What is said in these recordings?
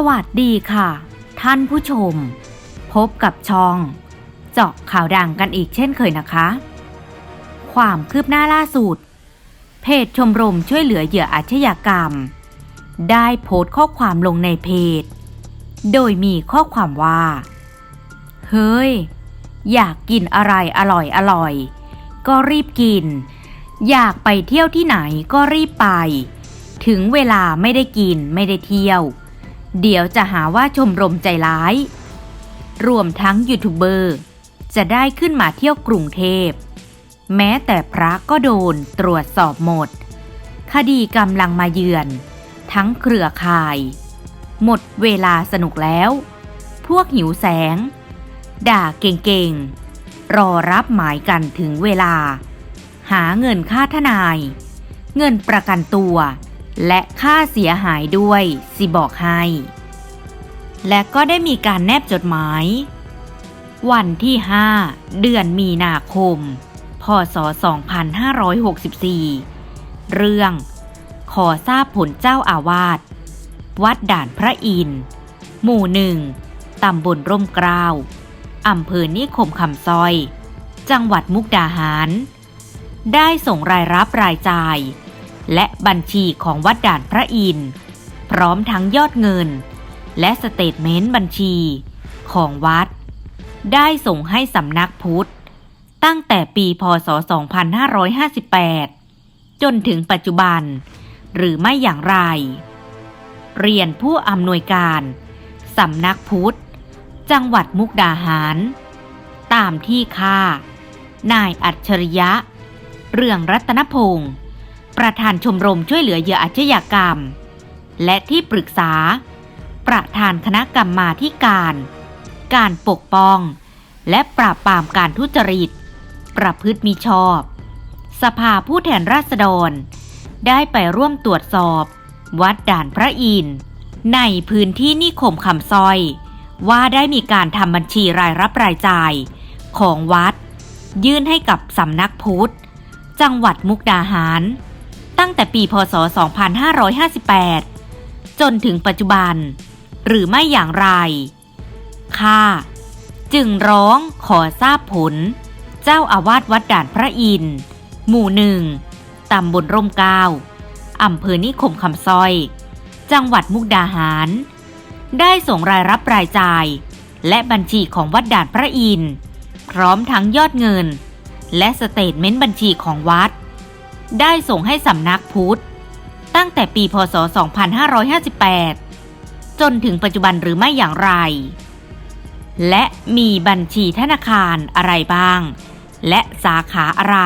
สวัสดีค่ะ ท่านผู้ชม พบกับช่อง เจาะข่าวดังกันอีกเช่นเคยนะคะ ความคืบหน้าล่าสุด เพจชมรมช่วยเหลือเหยื่ออาชญากรรม ได้โพสต์ข้อความลงในเพจ โดยมีข้อความว่า เฮ้ย อยากกินอะไรอร่อยอร่อย ก็รีบกิน อยากไปเที่ยวที่ไหนก็รีบไป ถึงเวลาไม่ได้กินไม่ได้เที่ยว เดี๋ยวจะหาว่าชมรมใจร้าย รวมทั้งยูทูบเบอร์ จะได้ขึ้นมาเที่ยวกรุงเทพ แม้แต่พระก็โดนตรวจสอบหมด คดีกำลังมาเยือน ทั้งเครือข่าย หมดเวลาสนุกแล้ว พวกหิวแสง ด่าเก่งๆ รอรับหมายกันถึงเวลา หาเงินค่าทนาย เงินประกันตัวและค่าเสียหายด้วย สิบอกให้ และก็ได้มีการแนบจดหมาย วันที่ 5 เดือนมีนาคม พศ 2564 เรื่อง ขอทราบผลเจ้าอาวาส วัดด่านพระอิน หมู่หนึ่งตำบลร่มกล้าอำเภอนิคมคำซอย จังหวัดมุกดาหาร ได้ส่งรายรับรายจ่าย และบัญชีของวัดด่านพระอิน พร้อมทั้งยอดเงิน และสเตทเมนต์บัญชี ของวัด ได้ส่งให้สำนักพุทธ ตั้งแต่ปีพศ 2558 จนถึงปัจจุบัน หรือไม่อย่างไร เรียนผู้อำนวยการสำนักพุทธ จังหวัดมุกดาหาร ตามที่ค่า นายอัจฉริยะ เรืองรัตนพงศ์ประธานชมรมช่วยเหลือเหยื่ออาชญากรรม และที่ปรึกษา ประธานคณะกรรมาธการ การปกป้อง และปราบปรามการทุจริต ประพฤติมิชอบ สภาผู้แทนราษฎร ได้ไปร่วมตรวจสอบ วัดด่านพระอินทร์ในพื้นที่นิคมคำซอย ว่าได้มีการทำบัญชีรายรับรายจ่าย ของวัด ยื่นให้กับสำนักพุทธ จังหวัดมุกดาหาร ตั้งแต่ปีพศ 2558 จนถึงปัจจุบัน หรือไม่อย่างไรค่ะจึงร้องขอทราบผล เจ้าอาวาสวัดด่านพระอินทร์หมู่หนึ่งตำบลร่มเกล้าอำเภอนิคมคำซอย จังหวัดมุกดาหาร ได้ส่งรายรับรายจ่าย และบัญชีของวัดด่านพระอินทร์พร้อมทั้งยอดเงิน และสเตทเมนต์บัญชีของวัด ได้ส่งให้สำนักพุทธ ตั้งแต่ปีพศ 2558 จนถึงปัจจุบันหรือไม่อย่างไร และมีบัญชีธนาคารอะไรบ้าง และสาขาอะไร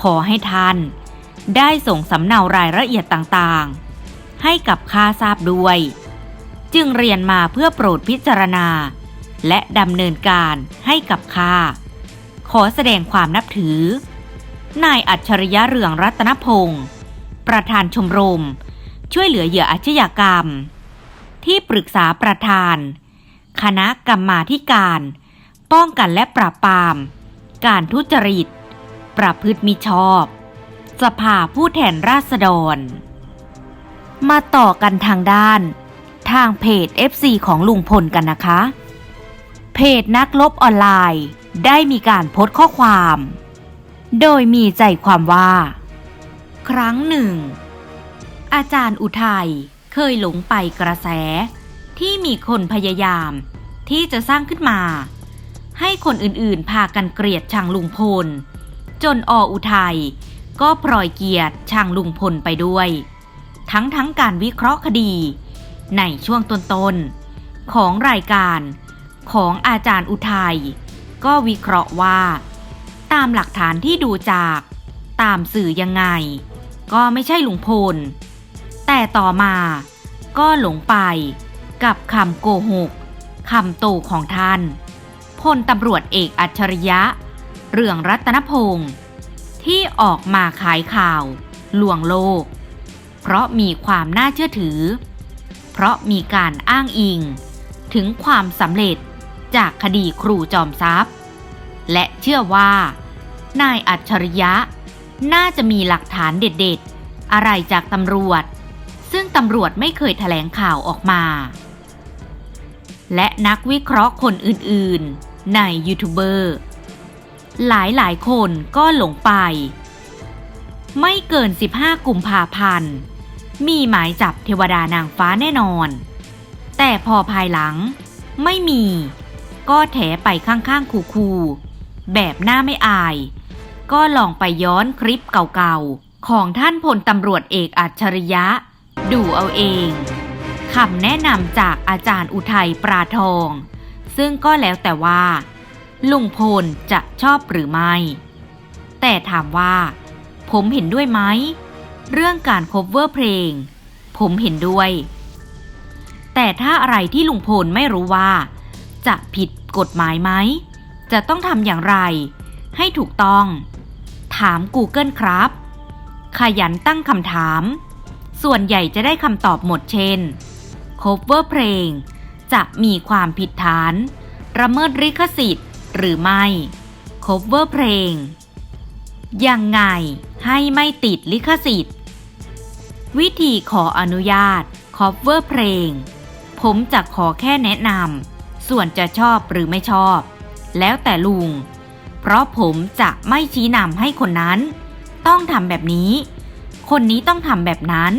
ขอให้ท่าน ได้ส่งสำเนารายละเอียดต่างๆ ให้กับข้าทราบด้วย จึงเรียนมาเพื่อโปรดพิจารณา และดำเนินการให้กับข้าขอแสดงความนับถือ นายอัจฉริยะเรืองรัตนพงศ์ประธานชมรม ช่วยเหลือเหยื่ออาชญากรรม ที่ปรึกษาประธาน คณะกรรมาธิการ ป้องกันและปราบปราม การทุจริต ประพฤติมิชอบ สภาผู้แทนราษฎร มาต่อกันทางด้าน ทางเพจ FC ของลุงพลกันนะคะ เพจนักลบออนไลน์ได้มีการโพสต์ข้อความ โดยมีใจความว่า ครั้งหนึ่ง อาจารย์อุทัย เคยหลงไปกระแส ที่มีคนพยายาม ที่จะสร้างขึ้นมา ให้คนอื่นๆ พากันเกลียดชังลุงพล จนออุทัยก็ปล่อยเกียรติชังลุงพลไปด้วย ทั้งทั้งการวิเคราะห์คดี ในช่วงต้นๆของรายการของอาจารย์อุทัยก็วิเคราะห์ว่า ตามหลักฐานที่ดูจาก ตามสื่อยังไง ก็ไม่ใช่ลุงพล แต่ต่อมาก็หลงไปกับคำโกหกคำโตของท่านพลตำรวจเอกอัจฉริยะ เรืองรัตนพงศ์ที่ออกมาขายข่าว ลวงโลก เพราะมีความน่าเชื่อถือ เพราะมีการอ้างอิง ถึงความสำเร็จจากคดีครูจอมทรัพย์ และเชื่อว่า นายอัจฉริยะ น่าจะมีหลักฐานเด็ดๆ อะไรจากตำรวจ ซึ่งตำรวจไม่เคยแถลงข่าวออกมา และนักวิเคราะห์คนอื่นๆ ในยูทูบเบอร์ หลายๆคนก็หลงไป ไม่เกิน 15 กุมภาพันธ์ มีหมายจับเทวดานางฟ้าแน่นอน แต่พอภายหลังไม่มี ก็แถไปข้างๆ คูๆแบบหน้าไม่อาย ก็ลองไปย้อนคลิปเก่าๆ ของท่านพลตำรวจเอกอัจฉริยะ ดูเอาเองคำแนะนำจากอาจารย์อุทัยปราทอง ซึ่งก็แล้วแต่ว่า ลุงพลจะชอบหรือไม่ แต่ถามว่า ผมเห็นด้วยไหม เรื่องการคบเวอร์เพลง ผมเห็นด้วย แต่ถ้าอะไรที่ลุงพลไม่รู้ว่า จะผิดกฎหมายไหม จะต้องทำอย่างไร ให้ถูกต้อง ถาม Google ครับ ขยันตั้งคำถาม ส่วนใหญ่จะได้คำตอบหมดเช่น cover เพลง จะมีความผิดฐาน ระเมิดลิขสิทธิ์ หรือไม่ cover เพลง ยังไงให้ไม่ติดลิขสิทธิ์ วิธีขออนุญาต cover เพลง ผมจะขอแค่แนะนำ ส่วนจะชอบหรือไม่ชอบ แล้วแต่ลุง เพราะผมจะไม่ชี้นำให้คนนั้น ต้องทำแบบนี้ คนนี้ต้องทำแบบนั้น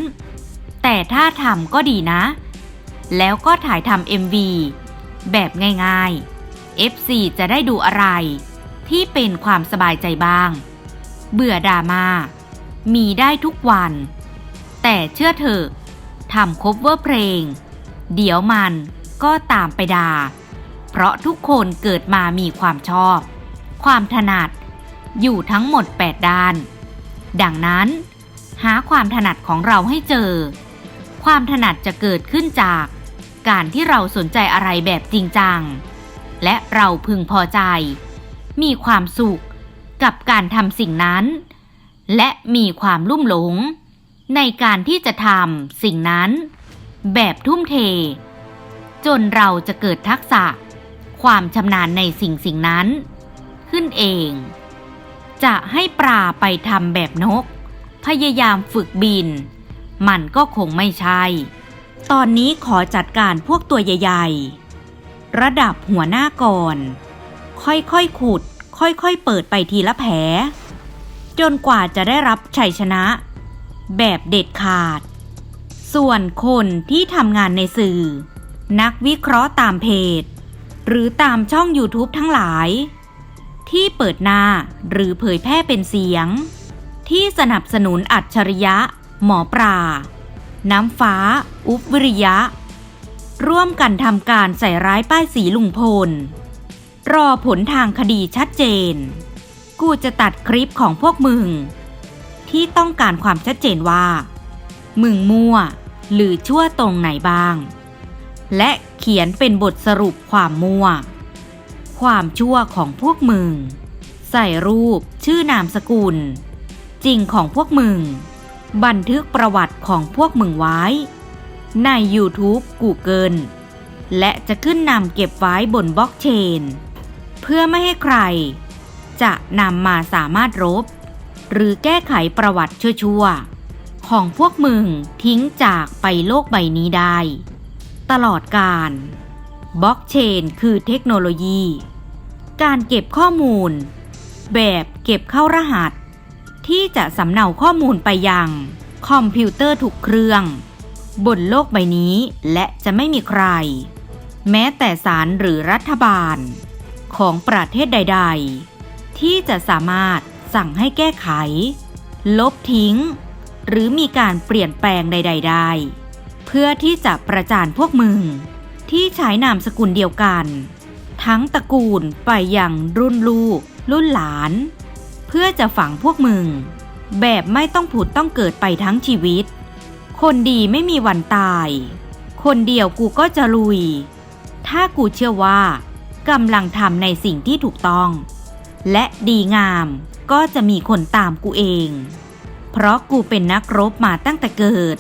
แต่ถ้าทำก็ดีนะ แล้วก็ถ่ายทำ MV แบบง่ายๆ FC จะได้ดูอะไร ที่เป็นความสบายใจบ้าง เบื่อดราม่ามีได้ทุกวัน แต่เชื่อเถอะทำคบเวอร์เพลง เดี๋ยวมันก็ตามไปด่าเพราะทุกคนเกิดมามีความชอบ ความถนัด อยู่ทั้งหมด 8 ด้าน ดังนั้น หาความถนัดของเราให้เจอ ความถนัดจะเกิดขึ้นจาก การที่เราสนใจอะไรแบบจริงจัง และเราพึงพอใจ มีความสุขกับการทำสิ่งนั้น และมีความลุ่มหลง ในการที่จะทำสิ่งนั้น แบบทุ่มเท จนเราจะเกิดทักษะ ความชำนาญในสิ่งสิ่งนั้น ขึ้นเอง จะให้ปลาไปทำแบบนก พยายามฝึกบิน มันก็คงไม่ใช่ ตอนนี้ขอจัดการพวกตัวใหญ่ๆ ระดับหัวหน้าก่อน ค่อยๆขุด ค่อยๆเปิดไปทีละแผล จนกว่าจะได้รับชัยชนะ แบบเด็ดขาด ส่วนคนที่ทำงานในสื่อ นักวิเคราะห์ตามเพจ หรือตามช่อง YouTube ทั้งหลาย ที่เปิดหน้าหรือเผยแพร่เป็นเสียง ที่สนับสนุนอัจฉริยะ หมอปลาน้ำฟ้า อุบวิริยะ ร่วมกันทำการใส่ร้ายป้ายสีลุงพล รอผลทางคดีชัดเจน กูจะตัดคลิปของพวกมึง ที่ต้องการความชัดเจนว่า มึงมั่ว หรือชั่วตรงไหนบ้าง และเขียนเป็นบทสรุปความมั่ว ความชั่วของพวกมึง ใส่รูปชื่อนามสกุล จริงของพวกมึง บันทึกประวัติของพวกมึงไว้ ใน YouTube Google และจะขึ้นนำเก็บไว้บนบล็อกเชน เพื่อไม่ให้ใคร จะนำมาสามารถรบ หรือแก้ไขประวัติชั่วๆ ของพวกมึงทิ้งจากไปโลกใบนี้ได้ ตลอดการบล็อกเชนคือเทคโนโลยี การเก็บข้อมูล แบบเก็บเข้ารหัส ที่จะสำเนาข้อมูลไปยัง คอมพิวเตอร์ทุกเครื่อง บนโลกใบนี้และจะไม่มีใคร แม้แต่ศาลหรือรัฐบาล ของประเทศใด ๆ ที่จะสามารถสั่งให้แก้ไข ลบทิ้ง หรือมีการเปลี่ยนแปลงใด ๆ ได้ เพื่อที่จะประจานพวกมึง ที่ใช้นามสกุลเดียวกัน ทั้งตระกูลไปยังรุ่นลูกรุ่นหลาน เพื่อจะฝังพวกมึง แบบไม่ต้องผุดต้องเกิดไปทั้งชีวิต คนดีไม่มีวันตาย คนเดียวกูก็จะลุย ถ้ากูเชื่อว่ากำลังทำในสิ่งที่ถูกต้อง และดีงามก็จะมีคนตามกูเอง เพราะกูเป็นนักรบมาตั้งแต่เกิด